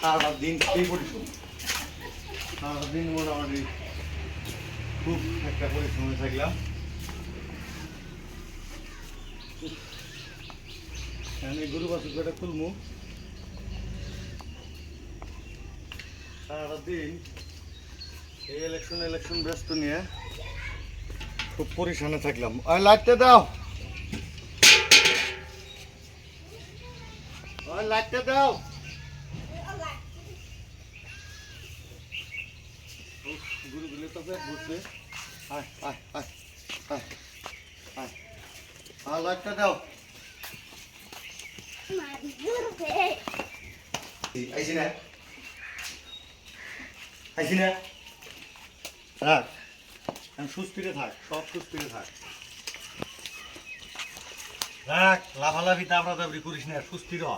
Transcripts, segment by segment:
সারাটা দিন এই পরিশ্রম। সারাটা দিন মোটামুটি খুব একটা পরিশ্রমে থাকলাম। আমি গরু বাছুর কটা খুলমু? সারাটা দিন এই ইলেকশন ইলেকশন ব্যস্ত নিয়ে খুব পরিশানে থাকলাম। ওই লাইটটা দাও। ওই লাইটটা দাও। উফ, গরুগুলো তো পেট ভরছে আয় আয় আয় আয় আয়। আর লাইটটা দাও। আইসি না। আইসি না। রাখ। আমি সুস্থিরে থাক সব সুস্থিরে থাক। রাখ লাফালাফি তাবড়া তাবড়ি করিস না সুস্থির হ।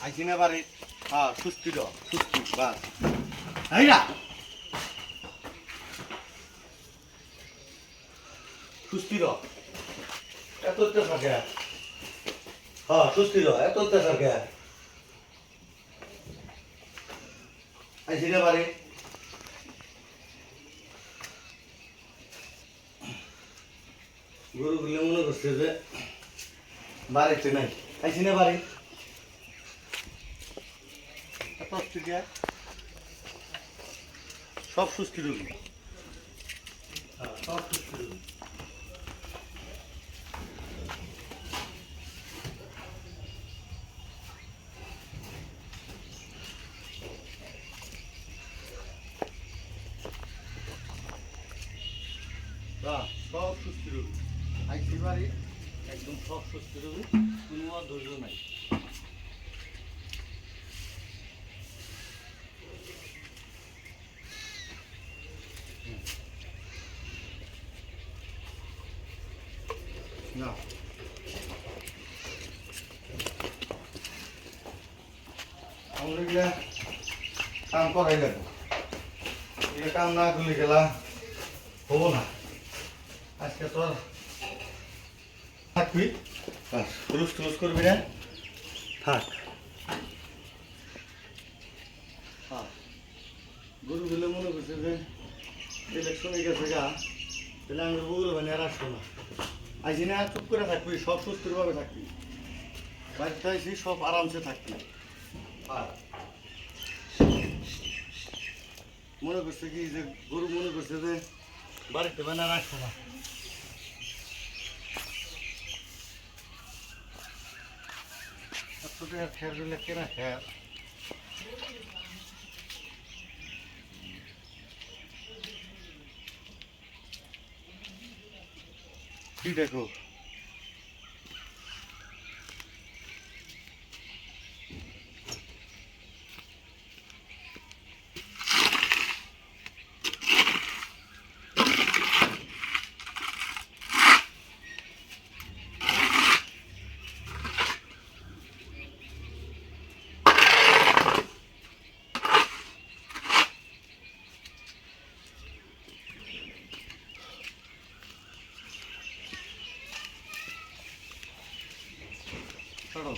আইসি না বাড়ি। হ্যাঁ সুস্থির হ সুস্থি বাস এই না সুস্থির হ এত অত্যাচার কে হ্যাঁ সুস্থির হ এত অত্যাচার কে আইসি না বাড়ি গরুগুলো মনে করছে যে বাড়িতে নাই আইসি না বাড়ি এত অস্ট্রেলিয়া সব সুস্থ রোগী হ্যাঁ, সব সুস্থ রোগী হ্যাঁ, সব সুস্থ রোগী আইসি বাড়ি একদম সব সুস্থ রোগী কোনো আর ধৈর্য নাই না আমরা কাম করাই লাগবো। এগুলো কাম না করলে গেলা হব না। আজকে তোর থাকবি? বাস। হুলুস টুলুস করবি না? থাক। হ্যাঁ। গরু দিলে মনে করছে যে ইলেকশনে গেছে গা তাহলে আমি বগুলো আর আসব না। আইসি না চুপ করে থাকবি, সব সুস্থিরভাবে থাকবি। বাড়িতে আইসি, সব আরামসে থাকবি। আর মনে করছে কি যে, গরু মনে করছে যে, বাড়িতে আর আসব না খেয়ার খেয়ার দেখো। Sağ ol.